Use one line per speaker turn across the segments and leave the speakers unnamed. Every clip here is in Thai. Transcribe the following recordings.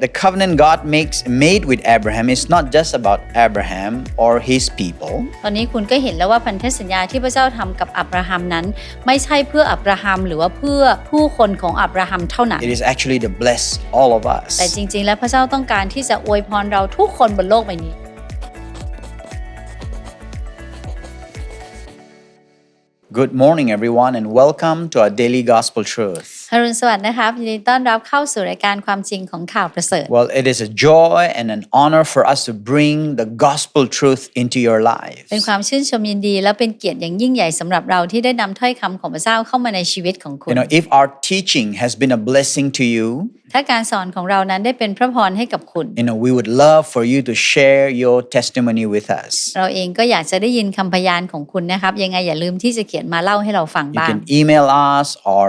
The covenant God makes made with Abraham is not just about Abraham or his people.
ตอนนี้คุณก็เห็นแล้วว่าพันธสัญญาที่พระเจ้าทำกับอับราฮัมนั้น ไม่ใช่เพื่ออับราฮัมหรือว่าเพื่อผู้คนของอับราฮัมเท่านั้น
It is actually to bless all of
แต่
us.
จริง ๆ แล้วพระเจ้าต้องการที่จะอวยพรเราทุกคนบนโลกใบนี้
Good morning, everyone, and welcome to our daily gospel truth.
อรุณสวัสดิ์นะครับยินดีต้อนรับเข้าสู่รายการความจริงของข่าวประเสริฐ
Well, it is a joy and an honor for us to bring the gospel truth into your
เป็น
lives.
ความชื่นชมยินดีและเป็นเกียรติอย่างยิ่งใหญ่สำหรับเราที่ได้นำถ้อยคำของพระเจ้าเข้ามาในชีวิตของคุ
You
ณ
know, if our teaching has been a blessing to you,
ถ้าการสอนของเรานั้นได้เป็นพระพรให้กับคุณ
you know, we would love for you to share your testimony with us.
เราเองก็อยากจะได้ยินคำพยานของคุณนะครับยังไงอย่าลืมที่จะเขียนมาเล่าให้เราฟัง
You
บ้าง
can email us or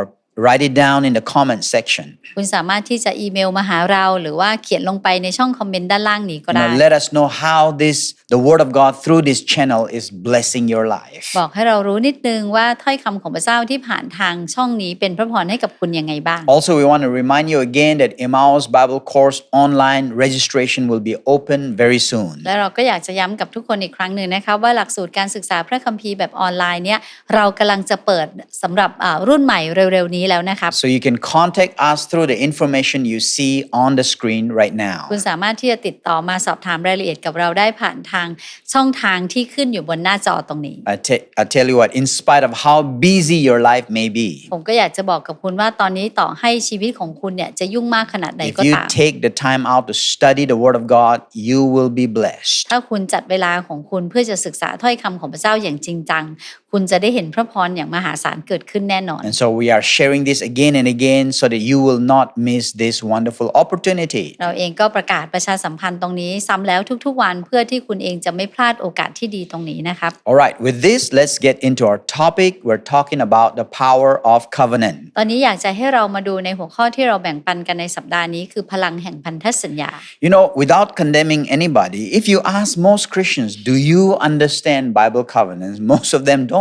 write it down in the comment section.
คุณสามารถที่จะอีเมลมาหาเราหรือว่าเขียนลงไปในช่องคอมเมนต์ด้านล่างนี้ก็
You
ได้
know, let us know how this, the word of God through this channel is blessing your life.
บอกให้เรารู้นิดนึงว่าถ้อยคำของพระเจ้าที่ผ่านทางช่องนี้เป็นพระพรให้กับคุณยังไงบ้าง
Also, we want to remind you again that Emmaus Bible Course online registration will be open very soon.
และเราก็อยากจะย้ำกับทุกคนอีกครั้งหนึ่งนะคะว่าหลักสูตรการศึกษาพระคัมภีร์แบบออนไลน์เนี่ยเรากำลังจะเปิดสำหรับอ่ารุ่นใหม่เร็วๆนี้แล้วนะครับ
So you can contact us through the information you see on the screen right now.
คุณสามารถที่จะติดต่อมาสอบถามรายละเอียดกับเราได้ผ่านทางช่องทางที่ขึ้นอยู่บนหน้าจอตรงนี้
I, te- I tell you what, in spite of how busy your life may be,
ผมก็อยากจะบอกกับคุณว่าตอนนี้ต่อให้ชีวิตของคุณเนี่ยจะยุ่งมากขนาดใด
if
ก็
you
ตาม
take the time out to study the Word of God, you will be blessed.
ถ้าคุณจัดเวลาของคุณเพื่อจะศึกษาถ้อยคำของพระเจ้าอย่างจริงจังคุณจะได้เห็นพระพรอย่างมหาศาลเกิดขึ้นแน่นอน
And so we are sharing this again and again so that you will not miss this wonderful opportunity.
เราเองก็ประกาศประชาสัมพันธ์ตรงนี้ซ้ำแล้วทุกๆวันเพื่อที่คุณเองจะไม่พลาดโอกาสที่ดีตรงนี้นะครับ
All right, with this, let's get into our topic. We're talking about the power of covenant.
ตอนนี้อยากจะให้เรามาดูในหัวข้อที่เราแบ่งปันกันในสัปดาห์นี้คือพลังแห่งพันธสัญญา
You know, without condemning anybody, if you ask most Christians, do you understand Bible covenants? Most of them don't,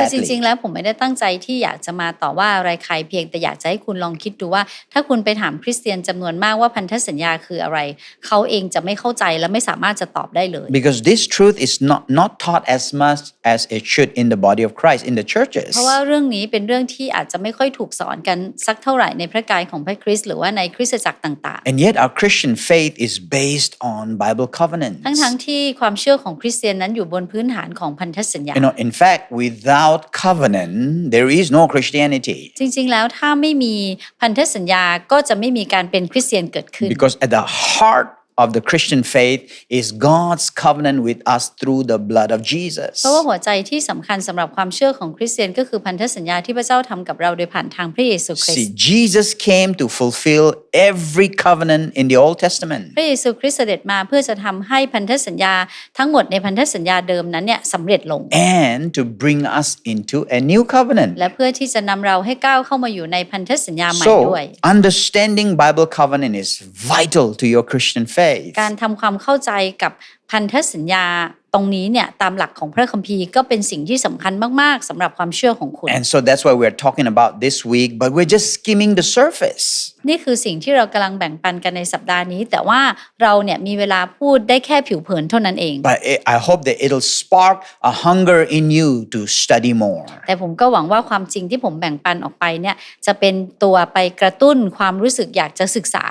คือจริง
sadly.
ๆแล้วผมไม่ได้ตั้งใจที่อยากจะมาต่อว่าอะไรใครเพียงแต่อยากจะให้คุณลองคิดดูว่า ถ้าคุณไปถามคริสเตียนจำนวนมากว่าพันธสัญญาคืออะไร เขาเองจะไม่เข้าใจและไม่สามารถจะตอบได้เลย
Because this truth is not, not taught as much as it should in the body of Christ, in the churches.
เพราะว่าเรื่องนี้เป็นเรื่องที่อาจจะไม่ค่อยถูกสอนกันสักเท่าไหร่ในพระกายของพระคริสต์หรือว่าในคริสตจักรต่าง
And yet, our Christian faith is based on Bible covenants.
ๆทั้งๆที่ความเชื่อของคริสเตียนนั้นอยู่บนพื้นฐานของพันธสัญญา
You know, in fact, without covenant, there is no Christianity.
จริงๆ แล้วถ้าไม่มีพันธสัญญาก็จะไม่มีการเป็นคริสเตียนเกิดขึ้น
Because at the heart of the Christian faith is God's covenant with us through the blood of Jesus.
เพราะว่าหัวใจที่สำคัญสำหรับความเชื่อของคริสเตียนก็คือพันธสัญญาที่พระเจ้าทำกับเราโดยผ่านทางพระเยซูคริส
See,
ต์
Jesus came to fulfill every covenant in the Old Testament.
พระเยซูคริสต์เสด็จมาเพื่อจะทำให้พันธสัญญาทั้งหมดในพันธสัญญาเดิมนั้นเนี่ยสำเร็จลง
And to bring us into a new covenant.
และเพื่อที่จะนำเราให้ก้าวเข้ามาอยู่ในพันธสัญญาใหม่
So,
ด้วย
understanding Bible covenant is vital to your Christian faith.
การทำความเข้าใจกับพันธสัญญาตรงนี้เนี่ยตามหลักของพระคัมภีร์ก็เป็นสิ่งที่สำคัญมากๆสำหรับความเชื่อของคุณ
And so that's why we're talking about this week, but we're just skimming the surface.
นี่คือสิ่งที่เรากำลังแบ่งปันกันในสัปดาห์นี้ แต่ว่าเราเนี่ยมีเวลาพูดได้แค่ผิวเผินเท่านั้นเอง
But I- I hope that it'll spark a hunger in you to study more.
แต่ผมก็หวังว่าความจริงที่ผมแบ่งปันออกไปเนี่ยจะเป็นตัวไปกระตุ้นความรู้สึกอยากจะศึกษา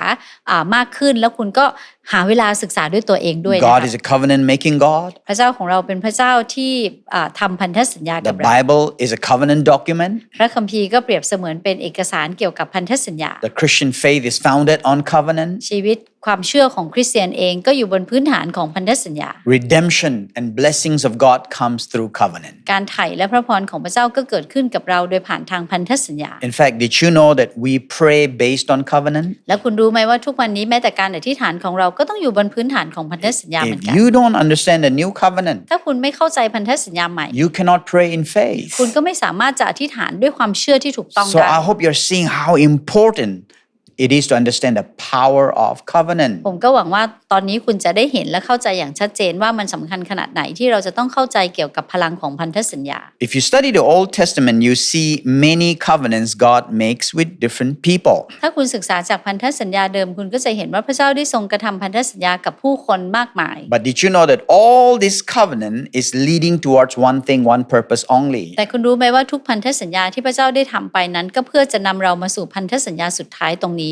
อ่ามากขึ้น แล้วคุณก็หาเวลาศึกษาด้วยตัวเองด้วยนะ
God
คะ
is a covenant making God.
พระเจ้าของเราเป็นพระเจ้าที่อ่าทำพันธสัญญา
The
กับเรา
Bible is a covenant document.
พระคัมภีร์ก็เปรียบเสมือนเป็นเอกสารเกี่ยวกับพันธสัญญา
The Christian faith is founded on covenant.
ชีวิต ความเชื่อของคริสเตียนเองก็อยู่บนพื้นฐานของพันธสัญญา
Redemption and blessings of God comes through covenant.
การไถ่และพระพรของพระเจ้าก็เกิดขึ้นกับเราโดยผ่านทางพันธสัญญา
In fact, did you know that we pray based on covenant?
แล้วคุณรู้ไหมว่าทุกวันนี้แม้แต่การอธิษฐานของเราก็ต้องอยู่บนพื้นฐานของพันธสัญญาเหมือน
If
กัน
you don't understand the new covenant,
ถ้าคุณไม่เข้าใจพันธสัญญาใหม่
you cannot pray in faith.
คุณก็ไม่สามารถจะอธิษฐานด้วยความเชื่อที่ถูกต้อง
So
ได้
I hope you're seeing how important it is to understand the power of covenant.
ผมก็หวังว่าตอนนี้คุณจะได้เห็นและเข้าใจอย่างชัดเจนว่ามันสำคัญขนาดไหนที่เราจะต้องเข้าใจเกี่ยวกับพลังของพันธสัญญา
If you study the Old Testament, you see many covenants God makes with different people.
ถ้าคุณศึกษาจากพันธสัญญาเดิมคุณก็จะเห็นว่าพระเจ้าได้ทรงกระทำพันธสัญญากับผู้คนมากมาย
But did you know that all this covenant is leading towards one thing, one purpose only?
แต่คุณรู้ไหมว่าทุกพันธสัญญาที่พระเจ้าได้ทำไปนั้น ก็เพื่อจะนำเรามาสู่พันธสัญญาสุดท้ายตรงน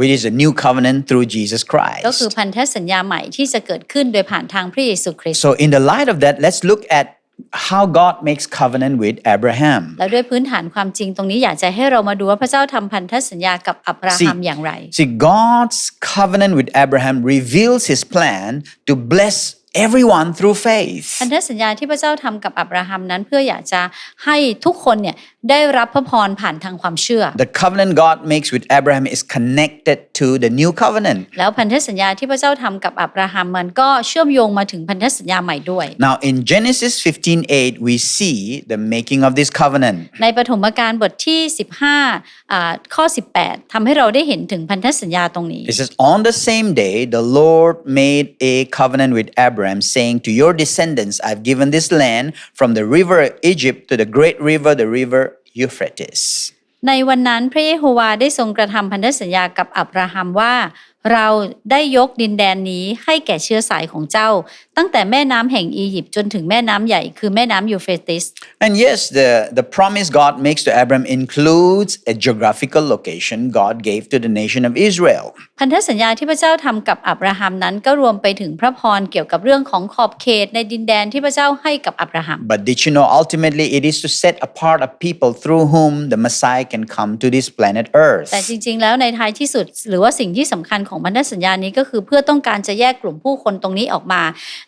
Which is a new covenant through Jesus
ก็คือ
Christ.
พันธสัญญาใหม่ที่จะเกิดขึ้นโดยผ่านทางพระเยซูคริสต์
So, in the light of that, let's look at how God makes covenant with Abraham.
แล้วด้วยพื้นฐานความจริงตรงนี้อยากจะให้เรามาดูว่าพระเจ้าทำพันธสัญญากับอับราฮัม
See-
อย่างไร
See, God's covenant with Abraham reveals his plan to bless everyone through faith.
พันธสัญญาที่พระเจ้าทำกับอับราฮัมนั้นเพื่ออยากจะให้ทุกคนเนี่ยได้รับพระพรผ่านทางความเชื่อ
The covenant God makes with Abraham is connected to the new covenant.
แล้วพันธสัญญาที่พระเจ้าทำกับอับราฮัมมันก็เชื่อมโยงมาถึงพันธสัญญาใหม่ด้วย
Now, in Genesis 15:8, we see the making of this covenant.
ในปฐมกาลบทที่ 15อ่าข้อ 18ทำให้เราได้เห็นถึงพันธสัญญาตรงนี้
It says, On the same day, the Lord made a covenant with Abraham, saying, To your descendants, I've given this land from the river of Egypt to the great river, the river Euphrates.
ในวันนั้นพระเยโฮวาได้ทรงกระทำพันธสัญญากับอับราฮัมว่า เราได้ยกดินแดนนี้ให้แก่เชื้อสายของเจ้า ตั้งแต่แม่น้ำแห่งอียิปต์จนถึงแม่น้ำใหญ่คือแม่น้ำยูเฟรติส
And yes, the, the promise God makes to Abraham includes a geographical location God gave to the nation of Israel.
พันธสัญญาที่พระเจ้าทำกับอับราฮัมนั้นก็รวมไปถึงพระพรเกี่ยวกับเรื่องของขอบเขตในดินแดนที่พระเจ้าให้กับอับราฮัม
But did you know ultimately it is to set apart a people through whom the Messiah can come to this planet Earth?
แต่จริงๆ แล้วในท้ายที่สุด หรือว่าสิ่งที่สำคัญของพันธสัญญานี้ก็คือเพื่อต้องการจะแยกกลุ่มผู้คนตรงนี้ออกมา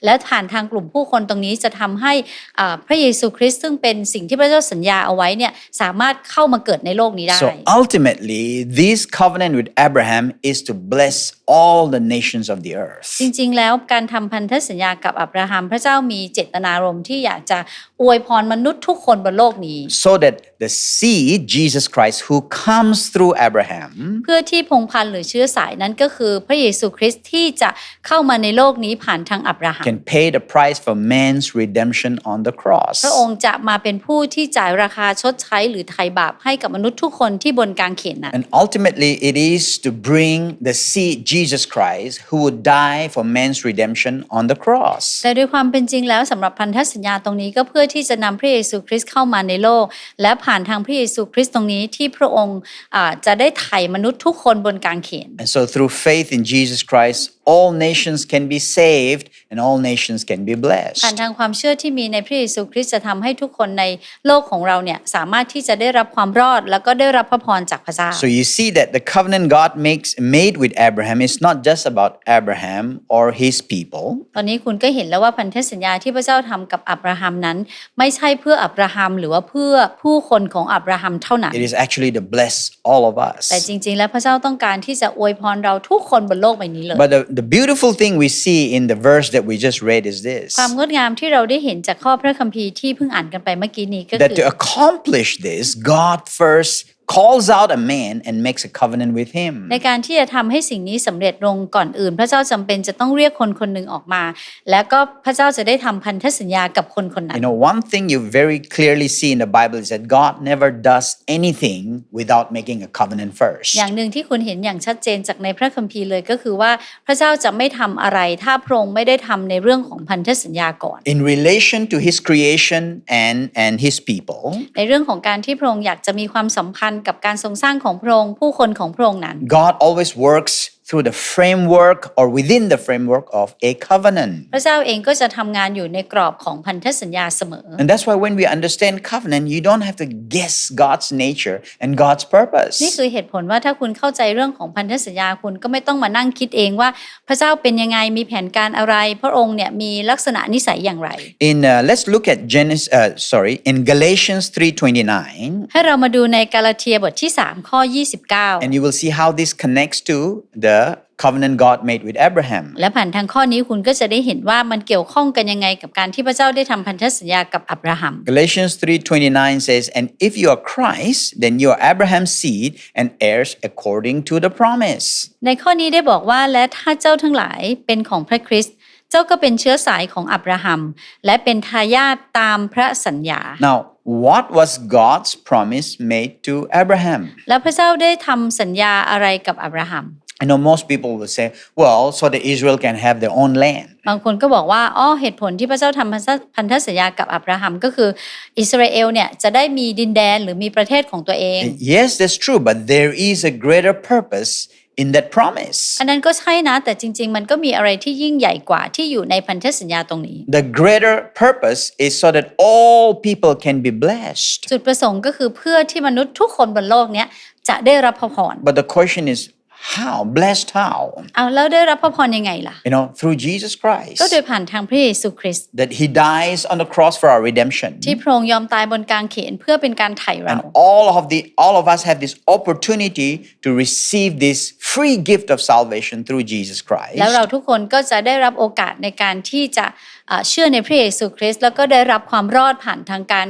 และผ่านทางกลุ่มผู้คนตรงนี้จะทำให้อ่าพระเยซูคริสต์ซึ่งเป็นสิ่งที่พระเจ้าสัญญาเอาไว้เนี่ยสามารถเข้ามาเกิดในโลกนี้ได้
So ultimately, this covenant with Abraham is to bless all the nations of the earth.
จริงๆ แล้วการทำพันธสัญญากับอับราฮัมพระเจ้ามีเจตนารมณ์ที่อยากจะอวยพรมนุษย์ทุกคนบนโลกนี้
So that the seed, Jesus Christ, who comes through Abraham,
เพื่อที่พงศ์พันธุ์หรือเชื้อสายนั้นก็คือพระเยซูคริสต์ที่จะเข้ามาในโลกนี้ผ่านทางอับราฮัม
can pay the price for man's redemption on the cross.
พระองค์จะมาเป็นผู้ที่จ่ายราคาชดใช้หรือไถ่บาปให้กับมนุษย์ทุกคนที่บนกางเขนนั้น
And ultimately, it is to bring the seed, Jesus Christ, who would die for man's redemption on the cross.
แต่ด้วยความเป็นจริงแล้วสำหรับพันธสัญญาตรงนี้ก็เพื่อที่จะนำพระเยซูคริสต์เข้ามาในโลก และผ่านทางพระเยซูคริสต์ตรงนี้ที่พระองค์อ่าจะได้ไถ่มนุษย์ทุกคนบนกางเขน
And so, through faith in Jesus Christ, all nations can be saved and all nations can be
ผ่าน
blessed.
ทางความเชื่อที่มีในพระเยซูคริสต์จะทำให้ทุกคนในโลกของเราเนี่ยสามารถที่จะได้รับความรอดแล้วก็ได้รับพระพรจากพระเจ้า
So you see that the covenant God makes made with Abraham is not just about Abraham or his people.
ตอนนี้คุณก็เห็นแล้วว่าพันธสัญญาที่พระเจ้าทำกับอับราฮัมนั้น ไม่ใช่เพื่ออับราฮัมหรือว่าเพื่อผู้คนของอับราฮัมเท่านั้น
It is actually to bless all of us.
แต่จริงๆ แล้วพระเจ้าต้องการที่จะอวยพรเราทุกคนบนโลกใบนี้เลย
But the, the beautiful thing we see in the verse that we just read is this
ความงดงามที่เราได้เห็นจากข้อพระคัมภีร์ที่เพิ่งอ่านกันไปเมื่อกี้นี้ก็
that
คือ
to accomplish this, God first calls out a man and makes a covenant with him.
ในการที่จะทำให้สิ่งนี้สำเร็จลงก่อนอื่น พระเจ้าจำเป็นจะต้องเรียกคนคนหนึ่งออกมา แล้วก็พระเจ้าจะได้ทำพันธสัญญากับคนคนนั้
You
น
know, one thing you very clearly see in the Bible is that God never does anything without making a covenant first.
อย่างหนึ่งที่คุณเห็นอย่างชัดเจนจากในพระคัมภีร์เลยก็คือว่าพระเจ้าจะไม่ทำอะไร ถ้าพระองค์ไม่ได้ทำในเรื่องของพันธสัญญาก่อน
In relation to his creation and, and his people,
ในเรื่องของการที่พระองค์อยากจะมีความสัมพันธ์กับการทรงสร้างของพระองค์ผู้คนของพระองค์นั้น
God always works through the framework or within the framework of a covenant.
พระเจ้าเองก็จะทำงานอยู่ในกรอบของพันธสัญญาเสมอ
And that's why when we understand covenant, you don't have to guess God's nature and God's purpose.
นี่คือเหตุผลว่าถ้าคุณเข้าใจเรื่องของพันธสัญญาคุณก็ไม่ต้องมานั่งคิดเองว่า พระเจ้าเป็นยังไงมีแผนการอะไร พระองค์เนี่ยมีลักษณะนิสัยอย่างไร
In uh, let's look at Genesis. Uh, sorry, in Galatians three twenty nine,
ให้เรามาดูในกาลาเทียบทที่ 3 ข้อ 29
and you will see how this connects to the covenant God made with Abraham.
และผ่านทางข้อนี้คุณก็จะได้เห็นว่ามันเกี่ยวข้องกันยังไงกับการที่พระเจ้าได้ทำพันธสัญญากับอับราฮัม
Galatians 3:29 says, "And if you are Christ, then you are Abraham's seed and heirs according to the promise."
ในข้อนี้ได้บอกว่าและถ้าเจ้าทั้งหลายเป็นของพระคริสต์เจ้าก็เป็นเชื้อสายของอับราฮัม และเป็นทายาทตามพระสัญญา
Now, what was God's promise made to Abraham?
แล้วพระเจ้าได้ทำสัญญาอะไรกับอับราฮัม
I know most people will say, well, so that Israel can have their own land.
บางคนก็บอกว่า อ๋อ เหตุผลที่พระเจ้าทำพันธพันธสัญญากับอับราฮัมก็คืออิสราเอลเนี่ยจะได้มีดินแดนหรือมีประเทศของตัวเอง
Yes, that's true, but there is a greater purpose in that promise.
อันนั้นก็ใช่นะ แต่จริง ๆ มันก็มีอะไรที่ยิ่งใหญ่กว่าที่อยู่ในพันธสัญญาตรงนี้
The greater purpose is so that all people can be blessed.
จุดประสงค์ก็คือเพื่อที่มนุษย์ทุกคนบนโลกเนี้ยจะได้รับพระพร
But the question is, how? Blessed how?
เอาแล้วได้รับพระพรยังไงล่ะ
You know, through Jesus Christ.
ก็โดยผ่านทางพระเยซูคริสต์
That he dies on the cross for our redemption.
ที่พระองค์ยอมตายบนกางเขนเพื่อเป็นการไถ่เรา
And all of the all of us have this opportunity to receive this free gift of salvation through Jesus Christ.
แล้วเราทุกคนก็จะได้รับโอกาสในการที่จะอ่า เชื่อในพระเยซูคริสต์แล้วก็ได้รับความรอดผ่านทางการ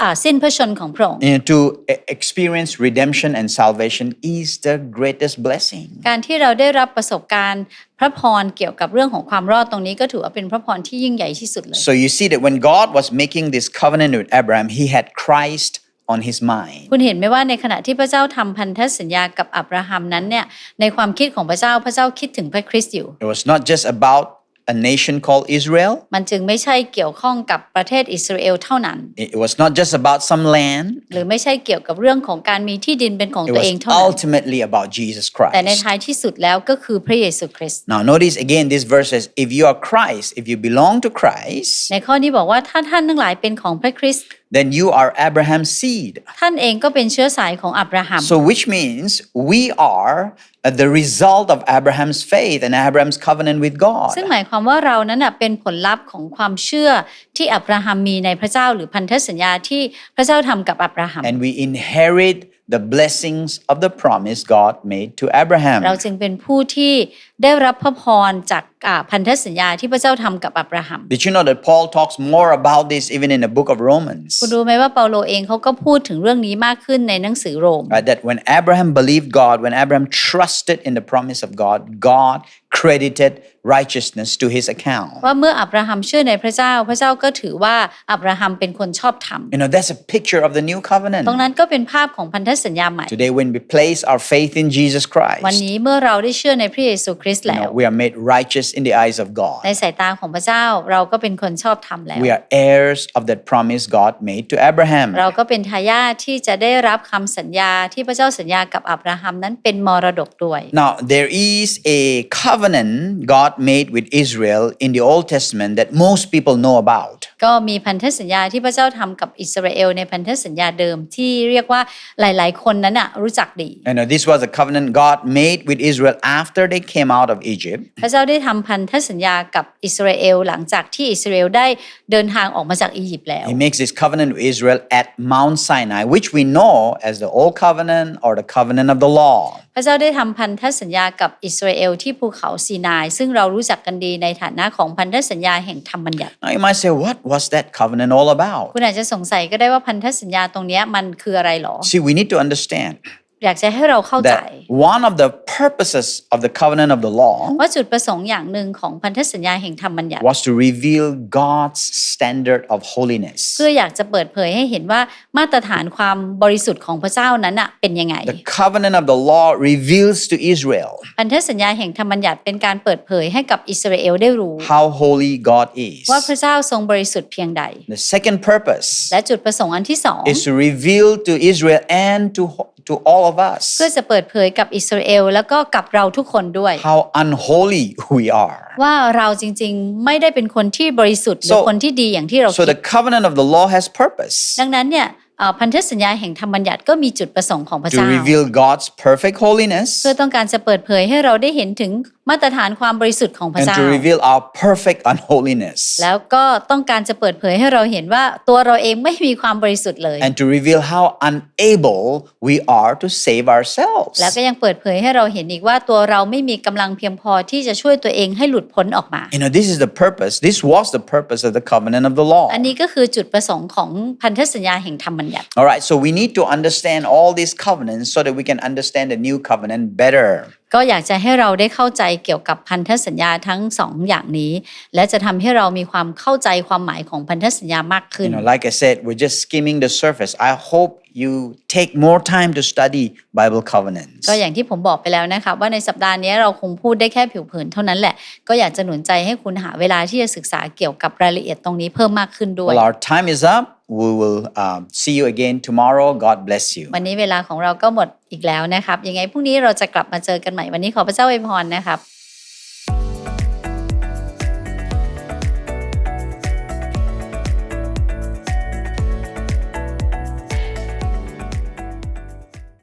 อ่าสิ้นพระชนของพระองค์
You know, to e- experience redemption and salvation is the greatest blessing.
การที่เราได้รับประสบการณ์พระพรเกี่ยวกับเรื่องของความรอดตรงนี้ก็ถือว่าเป็นพระพรที่ยิ่งใหญ่ที่สุดเลย
So you see that when God was making this covenant with Abraham, he had Christ on his mind.
คุณเห็นไหมว่าในขณะที่พระเจ้าทำพันธสัญญากับอับราฮัมนั้นเนี่ยในความคิดของพระเจ้าพระเจ้าคิดถึงพระคริสต์อยู่
It was not just about a nation called Israel.
มันจึงไม่ใช่เกี่ยวข้องกับประเทศอิสราเอลเท่านั้น
It was not just about some land.
หรือไม่ใช่เกี่ยวกับเรื่องของการมีที่ดินเป็นของ
It
ตัวเอง
was
เท่านั้น
ultimately about Jesus
แต่ใน
Christ.
ท้ายที่สุดแล้วก็คือพระเยซูคริสต์
Now notice again this verse says, if you are Christ, if you belong to Christ,
ในข้อนี้บอกว่าถ้าท่านทั้งหลายเป็นของพระคริสต์
then you are Abraham's seed.
ท่านเองก็เป็นเชื้อสายของอับราฮัม
So which means we are uh, the result of Abraham's faith and Abraham's covenant with God.
ซึ่งหมายความว่าเรานั้นนะเป็นผลลัพธ์ของความเชื่อที่อับราฮัมมีในพระเจ้าหรือพันธสัญญาที่พระเจ้าทำกับอับราฮัม
And we inherit the blessings of the promise God made to Abraham.
เราจึงเป็นผู้ที่ ได้รับพระพรจากอ่าพันธสัญญาที่พระเจ้าทำกับอับราฮัม
Did you know that Paul talks more about this even in the book of Romans?
คุณรู้ไหมว่าเปาโลเองเขาก็พูดถึงเรื่องนี้มากขึ้นในหนังสือโรม
Right, that when Abraham believed God, when Abraham trusted in the promise of God, God credited righteousness to his account.
ว่าเมื่ออับราฮัมเชื่อในพระเจ้า พระเจ้าก็ถือว่าอับราฮัมเป็นคนชอบธรรม
You know, that's a picture of the new covenant.
ตรงนั้นก็เป็นภาพของพันธสัญญาใหม่
Today, when we place our faith in Jesus
วัน
Christ,
นี้เมื่อเราได้เชื่อในพระเยซูค
you
แล้ว
know, we are made righteous in the eyes of
ใน
God.
สายตาของพระเจ้าเราก็เป็นคนชอบธรรมแล้ว
We are heirs of that promise God made to Abraham.
เราก็เป็นทายาทที่จะได้รับคำสัญญาที่พระเจ้าสัญญากับอับราฮัมนั้นเป็นมรดกด้วย
Now, there is a covenant God made with Israel in the Old Testament that most people know about.
ก็มีพันธสัญญาที่พระเจ้าทำกับอิสราเอลในพันธสัญญาเดิมที่เรียกว่าหลาย ๆ คนนั้นน่ะรู้จักดี
You know, this was a covenant God made with Israel after they came out of Egypt.
พระเจ้าได้ทำพันธสัญญากับอิสราเอลหลังจากที่อิสราเอลได้เดินทางออกมาจากอียิปต์แล้ว
He makes this covenant with Israel at Mount Sinai, which we know as the Old Covenant or the covenant of the law.
พระเจ้าได้ทำพันธสัญญากับอิสราเอลที่ภูเขาซีนาย ซึ่งเรารู้จักกันดีในฐานะของพันธสัญญาแห่งธรรมบัญญัติ
Now you might say, what was that covenant all about?
คุณอาจจะสงสัยก็ได้ว่าพันธสัญญาตรงเนี้ยมันคืออะไรหรอ
See, we need to understand
อยากจะให้เราเข้าใจ
that one of the purposes of the covenant of the law
ว่าจุดประสงค์อย่างหนึ่งของพันธสัญญาแห่งธรรมบัญญัติ
was to reveal God's standard of holiness.
เพื่ออยากจะเปิดเผยให้เห็นว่ามาตรฐานความบริสุทธิ์ของพระเจ้านั้นอะเป็นยังไง
The covenant of the law reveals to Israel
พันธสัญญาแห่งธรรมบัญญัติเป็นการเปิดเผยให้กับอิสราเอลได้รู้
how holy God is.
ว่าพระเจ้าทรงบริสุทธิ์เพียงใด
The second purpose
และจุดประสงค์อันที่สอง
is to reveal to Israel and to, to all of us
เพื่อจะเปิดเผยกับอิสราเอลแล้วก็กับเราทุกคนด้วย
how unholy we are.
ว่าเราจริงๆ ไม่ได้เป็นคนที่บริสุทธิ์หรือ
So-
คนที่ดีอย่างที่เรา
So
คิด
the covenant of the law has purpose
ดังนั้นเนี่ยเอ่อพันธสัญญาแห่งธรรมบัญญัติก็มีจุดประสงค์ของพระ
to
เจ้า
reveal God's perfect holiness
เพื่อต้องการจะเปิดเผยให้เราได้เห็นถึง มาตรฐานความบริสุทธิ์ของพระ
and
เจ้า
to reveal our perfect unholiness
แล้วก็ต้องการจะเปิดเผยให้เราเห็นว่าตัวเราเองไม่มีความบริสุทธิ์เลย
and to reveal how unable we are to save ourselves.
แล้วก็ยังเปิดเผยให้เราเห็นอีกว่าตัวเราไม่มีกำลังเพียงพอที่จะช่วยตัวเองให้หลุดพ้นออกมา
You know, this is the purpose. This was the purpose of the covenant of the law.
อันนี้ก็คือจุดประสงค์ของพันธสัญญาแห่งธรรมบัญญัติ
All right, so we need to understand all these covenants so that we can understand the new covenant better.
ก็อยากจะให้เราได้เข้าใจเกี่ยวกับพันธสัญญาทั้งสองอย่างนี้ และจะทำให้เรามีความเข้าใจความหมายของพันธสัญญามากขึ้น
You know, like I said, we're just skimming the surface. I hope you take more time to study Bible covenants.
ก็อย่างที่ผมบอกไปแล้วนะคะว่าในสัปดาห์นี้เราคงพูดได้แค่ผิวเผินเท่านั้นแหละ ก็อยากจะหนุนใจให้คุณหาเวลาที่จะศึกษาเกี่ยวกับรายละเอียดตรงนี้เพิ่มมากขึ้นด้วย
Well, our time is up. We will um, see you again tomorrow. God bless you.
วันนี้เวลาของเราก็หมดอีกแล้วนะครับ ยังไงพรุ่งนี้เราจะกลับมาเจอกันใหม่ วันนี้ขอพระเจ้าอวยพรนะครับ